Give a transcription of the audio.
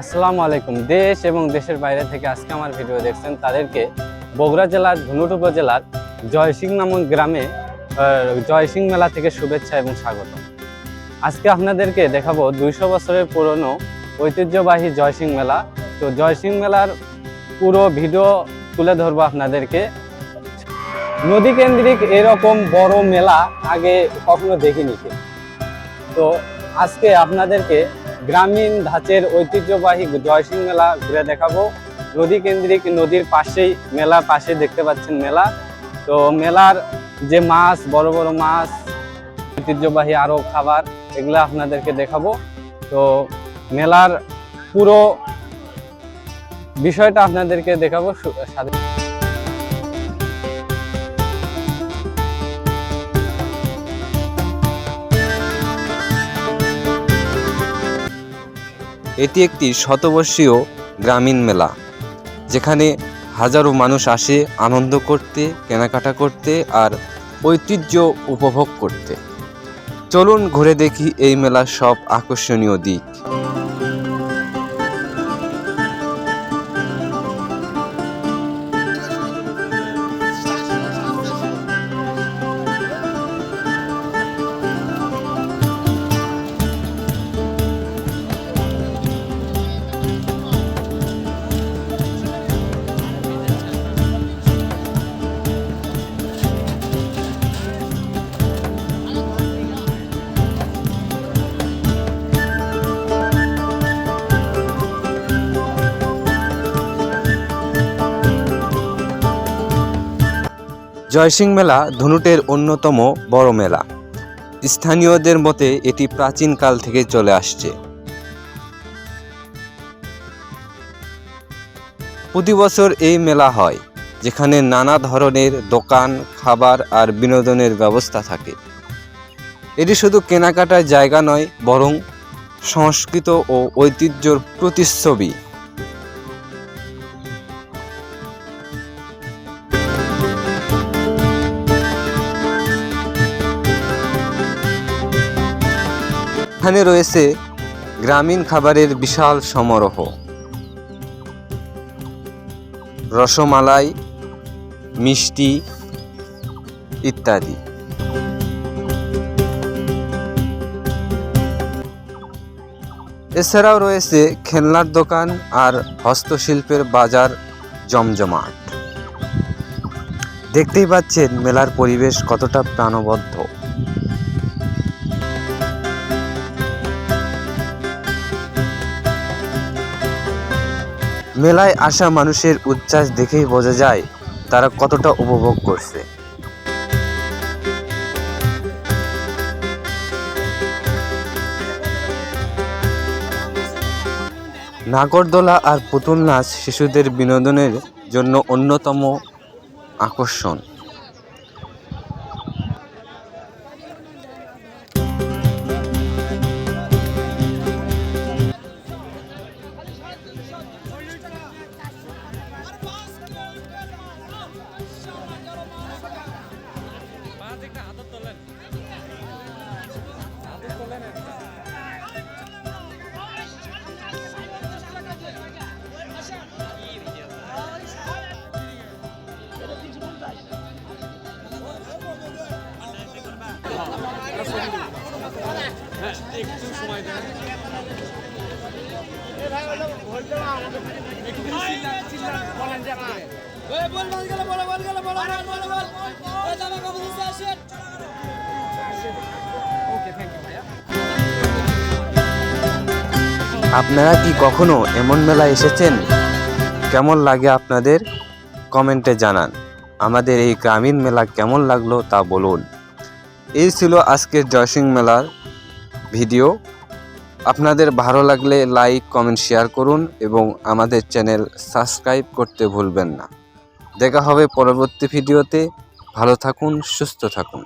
আসসালামু আলাইকুম। দেশ এবং দেশের বাইরে থেকে আজকে আমার ভিডিও দেখছেন তাদেরকে বগুড়া জেলার ধুনুট উপজেলার জয়সিং নামক গ্রামে জয়সিং মেলা থেকে শুভেচ্ছা এবং স্বাগত। আজকে আপনাদেরকে দেখাবো দুইশো বছরের পুরনো ঐতিহ্যবাহী জয়সিং মেলা। তো জয়সিং মেলার পুরো ভিডিও তুলে ধরবো আপনাদেরকে। নদী কেন্দ্রিক এরকম বড় মেলা আগে কখনো দেখিনি। তো আজকে আপনাদেরকে গ্রামীণ ধাঁচের ঐতিহ্যবাহী জয়সিং মেলা ঘুরে দেখাবো। নদী কেন্দ্রিক নদীর পাশেই মেলা পাশে দেখতে পাচ্ছেন মেলা। তো মেলার যে মাছ, বড় বড় মাছ, ঐতিহ্যবাহী আরও খাবার, এগুলো আপনাদেরকে দেখাবো। তো মেলার পুরো বিষয়টা আপনাদেরকে দেখাবো সু- এটি একটি শতবর্ষীয় গ্রামীণ মেলা, যেখানে হাজারো মানুষ আসে আনন্দ করতে, কেনাকাটা করতে আর ঐতিহ্য উপভোগ করতে। চলুন ঘুরে দেখি এই মেলার সব আকর্ষণীয় দিক। জয়সিং মেলা ধনুটের অন্যতম বড় মেলা। স্থানীয়দের মতে এটি প্রাচীনকাল থেকে চলে আসছে। প্রতি বছর এই মেলা হয়, যেখানে নানা ধরনের দোকান, খাবার আর বিনোদনের ব্যবস্থা থাকে। এটি শুধু কেনাকাটার জায়গা নয়, বরং সংস্কৃত ও ঐতিহ্যর প্রতিচ্ছবি। এখানে রয়েছে গ্রামীণ খাবারের বিশাল সমারোহ। রসমালাই, মিষ্টি ইত্যাদি। এছাড়াও রয়েছে খেলনার দোকান আর হস্তশিল্পের বাজার জমজমাট। দেখতেই পাচ্ছেন মেলার পরিবেশ কতটা প্রাণবদ্ধ মেলায় আসা মানুষের উচ্ছ্বাস দেখেই বোঝা যায় তারা কতটা উপভোগ করছে। নাগরদোলা আর পুতুল নাচ শিশুদের বিনোদনের জন্য অন্যতম আকর্ষণ। আপনারা কি কখনো এমন মেলা এসেছেন? কেমন লাগে আপনাদের? কমেন্টে জানান। আমাদের এই গ্রামীণ মেলা কেমন লাগল তা বলুন। এই ছিল আজকের জয়সিং মেলার ভিডিও। আপনাদের ভালো লাগলে লাইক, কমেন্ট, শেয়ার করুন এবং আমাদের চ্যানেল সাবস্ক্রাইব করতে ভুলবেন না। দেখা হবে পরবর্তী ভিডিওতে। ভালো থাকুন, সুস্থ থাকুন।